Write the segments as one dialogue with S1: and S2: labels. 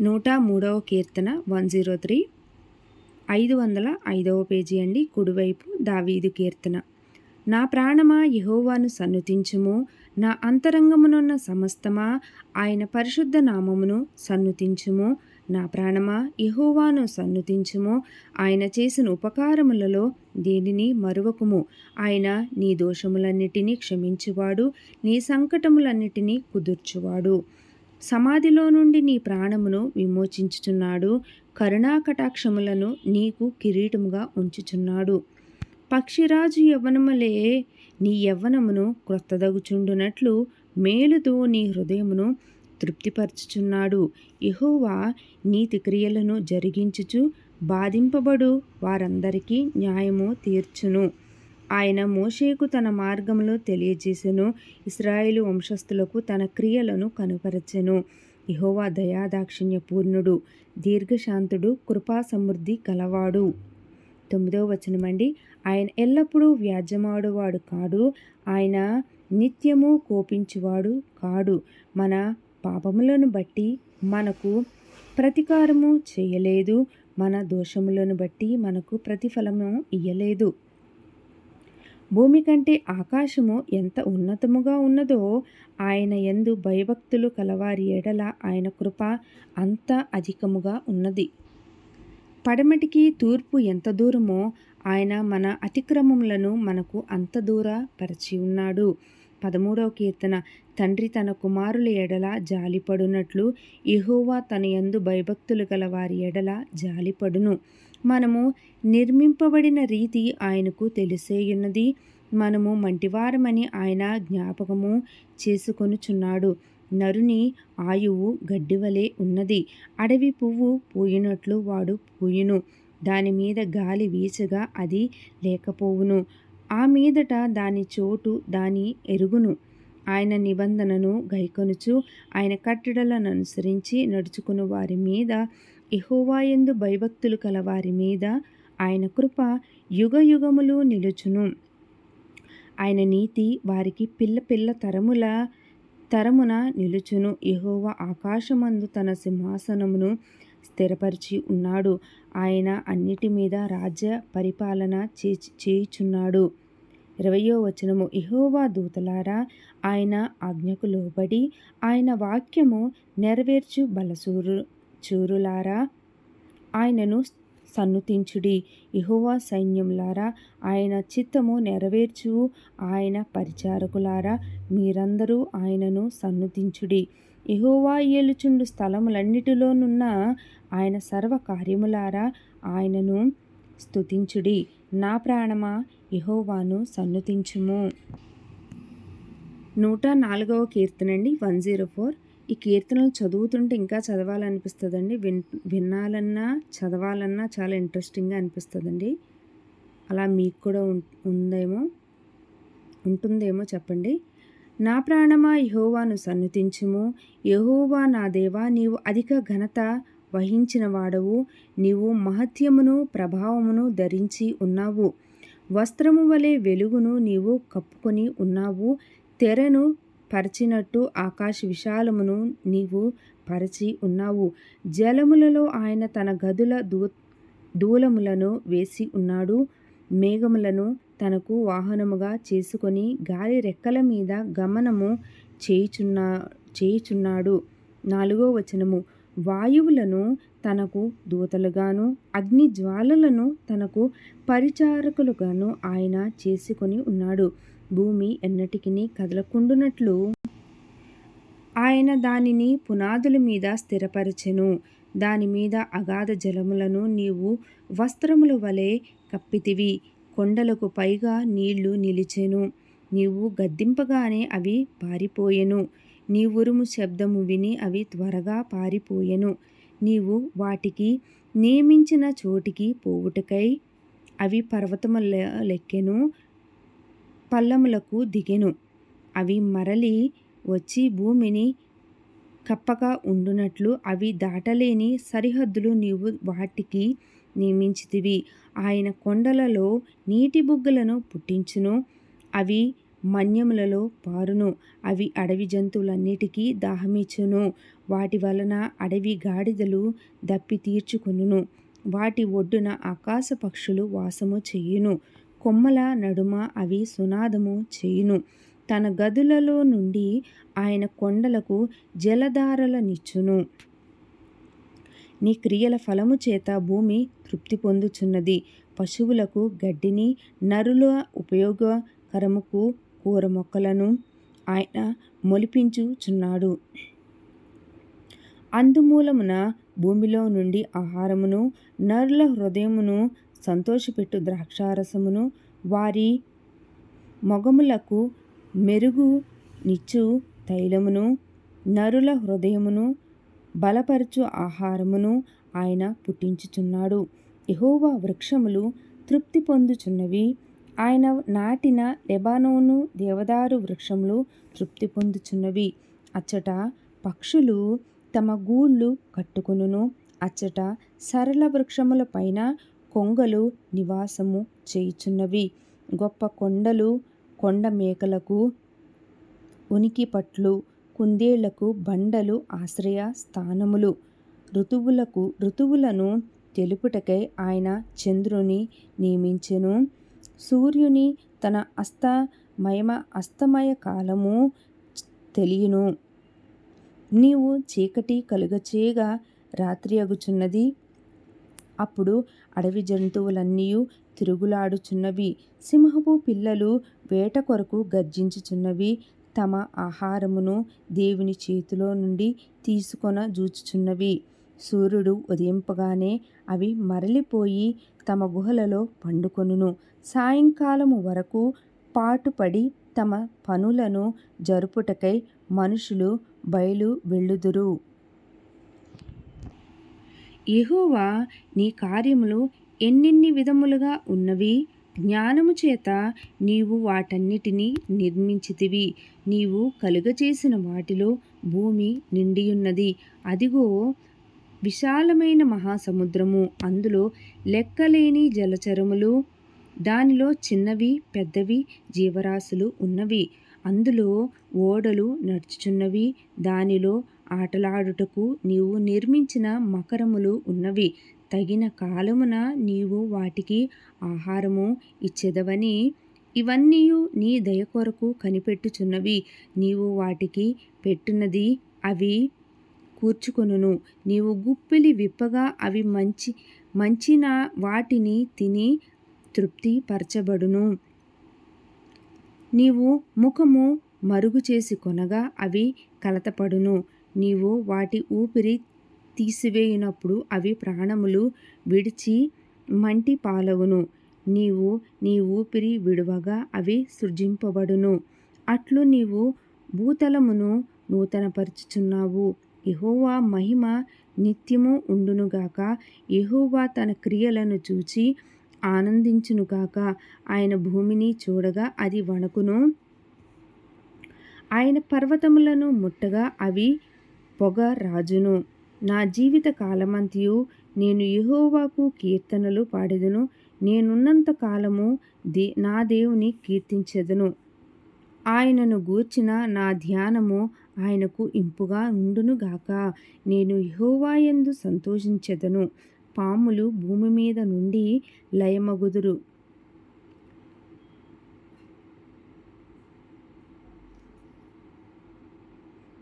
S1: నూట మూడవ కీర్తన one zero three. ఐదు వందల ఐదవ పేజీ అండి కుడివైపు దావీదు కీర్తన. నా ప్రాణమా యహోవాను సన్నుతించుము నా అంతరంగమునున్న సమస్తమా ఆయన పరిశుద్ధ నామమును సన్నుతించుము నా ప్రాణమా యహోవాను సన్నుతించుము ఆయన చేసిన ఉపకారములలో దేనిని మరువకుము? ఆయన నీ దోషములన్నిటినీ క్షమించువాడు నీ సంకటములన్నిటినీ కుదుర్చువాడు. సమాధిలో నుండి నీ ప్రాణమును విమోచించుచున్నాడు. కరుణా కటాక్షములను నీకు కిరీటముగా ఉంచుచున్నాడు. పక్షిరాజు యవ్వనములే నీ యవ్వనమును క్రొత్తదగుచుండునట్లు మేలుతో నీ హృదయమును తృప్తిపరచుచున్నాడు. ఇహోవా నీతి క్రియలను జరిగించుచు బాధింపబడు వారందరికీ న్యాయము తీర్చును. ఆయన మోషేకు తన మార్గంలో తెలియజేసెను. ఇస్రాయేలు వంశస్థులకు తన క్రియలను కనుపరచెను. ఇహోవా దయాదాక్షిణ్య పూర్ణుడు దీర్ఘశాంతుడు కృపా సమృద్ధి కలవాడు. తొమ్మిదవ వచనమండి. ఆయన ఎల్లప్పుడూ వ్యాజ్యమాడువాడు కాడు. ఆయన నిత్యము కోపించువాడు కాడు. మన పాపములను బట్టి మనకు ప్రతీకారము చేయలేదు. మన దోషములను బట్టి మనకు ప్రతిఫలము ఇయ్యలేదు. భూమి కంటే ఆకాశము ఎంత ఉన్నతముగా ఉన్నదో ఆయన ఎందు భయభక్తులు కలవారి ఎడల ఆయన కృప అంత అధికముగా ఉన్నది. పడమటికి తూర్పు ఎంత దూరమో ఆయన మన అతిక్రమములను మనకు అంత దూర పరిచి ఉన్నాడు. పదమూడవ కీర్తన తండ్రి తన కుమారుల ఎడల జాలిపడునట్లు ఇహోవా తన యందు భయభక్తులు గల వారి ఎడల జాలిపడును. మనము నిర్మింపబడిన రీతి ఆయనకు తెలిసేయున్నది. మనము మంటివారమని ఆయన జ్ఞాపకము చేసుకొనుచున్నాడు. నరుని ఆయువు గడ్డివలే ఉన్నది. అడవి పువ్వు పూయినట్లు వాడు పూయును. దాని మీద గాలి వీచగా అది లేకపోవును. ఆ మీదట దాని చోటు దాని ఎరుగును. ఆయన నిబంధనను గైకొనుచు ఆయన కట్టడలను అనుసరించి నడుచుకుని వారి మీద ఇహోవాయందు భయభక్తులు కలవారి మీద ఆయన కృప యుగ యుగములు నిలుచును. ఆయన నీతి వారికి పిల్ల పిల్ల తరముల తరమున నిలుచును. యహోవా ఆకాశమందు తన సింహాసనమును స్థిరపరిచి ఉన్నాడు. ఆయన అన్నిటి మీద రాజ్య పరిపాలన చే చేయుచున్నాడు. ఇరవయో వచనము. ఇహోవా దూతలారా ఆయన ఆజ్ఞకు లోబడి ఆయన వాక్యము నెరవేర్చు బలసూరు. చూరులారా? ఆయనను సన్నుతించుడి. ఇహోవా సైన్యంలారా ఆయన చిత్తము నెరవేర్చు ఆయన పరిచారకులారా మీరందరూ ఆయనను సన్నుతించుడి. ఇహోవా ఏలుచుండు స్థలములన్నిటిలోనున్న ఆయన సర్వ కార్యములారా ఆయనను స్తుతించుడి. నా ప్రాణమా ఇహోవాను సన్నుతించుము. నూట నాలుగవ కీర్తనండి. One zero four. ఈ కీర్తనలు చదువుతుంటే ఇంకా చదవాలనిపిస్తుందండి. విన్ వినాలన్నా చదవాలన్నా చాలా ఇంట్రెస్టింగ్గా అనిపిస్తుందండి. అలా మీకు కూడా ఉందేమో ఉంటుందేమో చెప్పండి. నా ప్రాణమా యహోవాను సన్నుతించుము యహోవా నా దేవా నీవు అధిక ఘనత వహించిన వాడవు నీవు మహత్యమును ప్రభావమును ధరించి ఉన్నావు. వస్త్రము వలె వెలుగును నీవు కప్పుకొని ఉన్నావు. తెరను పరిచినట్టు ఆకాశ విశాలమును నీవు పరిచి ఉన్నావు. జలములలో ఆయన తన గదుల దూ దూలములను వేసి ఉన్నాడు. మేఘములను తనకు వాహనముగా చేసుకొని గాలి రెక్కల మీద గమనము చేయుచున్నా చేయుచున్నాడు. నాలుగో వచనము. వాయువులను తనకు దూతలుగాను అగ్ని జ్వాలలను తనకు పరిచారకులుగాను ఆయన చేసుకొని ఉన్నాడు. భూమి ఎన్నటికి కదలకుండునట్లు. ఆయన దానిని పునాదుల మీద స్థిరపరచెను. దాని మీద అగాధ జలములను నీవు వస్త్రముల వలె కప్పితివి. కొండలకు పైగా నీళ్ళు నిలిచెను. నీవు గద్దింపగానే అవి పారిపోయెను. నీ ఉరుము శబ్దము విని అవి త్వరగా పారిపోయెను. నీవు వాటికి నియమించిన చోటికి పోవుటకై అవి పర్వతముల లెక్కెను. పల్లములకు దిగెను. అవి మరలి వచ్చి భూమిని కప్పగా ఉండునట్లు అవి దాటలేని సరిహద్దులు నీవు వాటికి నియమించితివి. ఆయన కొండలలో నీటి బుగ్గలను పుట్టించును. అవి మన్యములలో పారును. అవి అడవి జంతువులన్నిటికీ దాహమిచ్చును. వాటి వలన అడవి గాడిదలు దప్పి తీర్చుకును వాటి ఒడ్డున ఆకాశ పక్షులు వాసము చేయును. కొమ్మల నడుమ అవి సునాదము చేయును. తన గదులలో నుండి ఆయన కొండలకు జలధారలనిచ్చును నీ క్రియల ఫలము చేత భూమి తృప్తి పొందుచున్నది. పశువులకు గడ్డిని నరుల ఉపయోగకరముకు కూర మొక్కలను ఆయన మొలిపించుచున్నాడు. అందుమూలమున భూమిలో నుండి ఆహారమును నరుల హృదయమును సంతోషపెట్టు ద్రాక్షారసమును వారి మొగములకు మెరుగు నిచ్చు తైలమును నరుల హృదయమును బలపరచు ఆహారమును ఆయన పుట్టించుచున్నాడు. ఎహోవా వృక్షములు తృప్తి పొందుచున్నవి. ఆయన నాటిన లెబానోను దేవదారు వృక్షములు తృప్తి పొందుచున్నవి. అచ్చట పక్షులు తమ గూళ్ళు కట్టుకును అచ్చట సరళ వృక్షముల పైన కొంగలు నివాసము చేయుచున్నవి. గొప్ప కొండలు కొండ మేకలకు ఉనికి పట్లు కుందేళ్ళకు బండలు ఆశ్రయ స్థానములు. ఋతువులకు ఋతువులను తెలుపుటకై ఆయన చంద్రుని నియమించెను. సూర్యుని తన అస్తమయమ అస్తమయ కాలము తెలియను. నీవు చీకటి కలుగచేయగా రాత్రి అగుచున్నది. అప్పుడు అడవి జంతువులన్నీ తిరుగులాడుచున్నవి. సింహపు పిల్లలు వేట కొరకు గర్జించుచున్నవి. తమ ఆహారమును దేవుని చేతిలో నుండి తీసుకొన జూచుచున్నవి. సూర్యుడు ఉదయింపగానే అవి మరలిపోయి తమ గుహలలో పండుకొనును. సాయంకాలము వరకు పాటుపడి తమ పనులను జరుపుటకై మనుషులు బయలు వెళ్ళుదురు. యెహోవా నీ కార్యములు ఎన్నెన్ని విధములుగా ఉన్నవి? జ్ఞానము చేత నీవు వాటన్నిటినీ నిర్మించితివి. నీవు కలుగచేసిన వాటిలో భూమి నిండియున్నది. అదిగో విశాలమైన మహాసముద్రము. అందులో లెక్కలేని జలచరములు దానిలో చిన్నవి పెద్దవి జీవరాశులు ఉన్నవి. అందులో ఓడలు నడుచుచున్నవి. దానిలో ఆటలాడుటకు నీవు నిర్మించిన మకరములు ఉన్నవి. తగిన కాలమున నీవు వాటికి ఆహారము ఇచ్చెదవని ఇవన్నీ నీ దయ కొరకు కనిపెట్టుచున్నవి. నీవు వాటికి పెట్టున్నది అవి కూర్చుకొనును. నీవు గుప్పిలి విప్పగా అవి మంచి మంచిన వాటిని తిని తృప్తి పరచబడును నీవు ముఖము మరుగు చేసి కొనగా అవి కలతపడును. నీవు వాటి ఊపిరి తీసివేయునప్పుడు అవి ప్రాణములు విడిచి మంటి పాలవును నీవు నీ ఊపిరి విడువగా అవి సృజింపబడును. అట్లు నీవు భూతలమును నూతనపరుచుచున్నావు. ఎహోవా మహిమ నిత్యము ఉండునుగాక ఎహోవా తన క్రియలను చూచి ఆనందించునుగాక ఆయన భూమిని చూడగా అది వణకును. ఆయన పర్వతములను ముట్టగా అవి పొగ రాజును. నా జీవిత కాలమంతయు నేను యెహోవాకు కీర్తనలు పాడెదను. నేనున్నంత కాలము దే నా దేవుని కీర్తించెదను. ఆయనను గూర్చిన నా ధ్యానము ఆయనకు ఇంపుగా ఉండునుగాక నేను యెహోవాయందు సంతోషించెదను. పాములు భూమి మీద నుండి లయమగుదురు.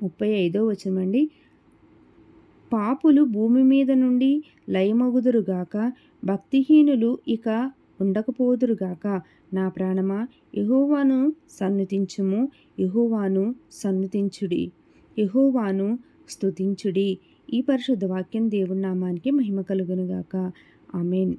S1: ముప్పై ఐదో వచనమండి. పాపులు భూమి మీద నుండి లయమగుదురుగాక భక్తిహీనులు ఇక ఉండకపోదురుగాక నా ప్రాణమా యహోవాను సన్నతించుము యహోవాను సన్నతించుడి యహోవాను స్తుతించుడి. ఈ పరిశుద్ధ వాక్యం దేవుని నామానికి మహిమ కలుగునుగాక. ఆమెన్.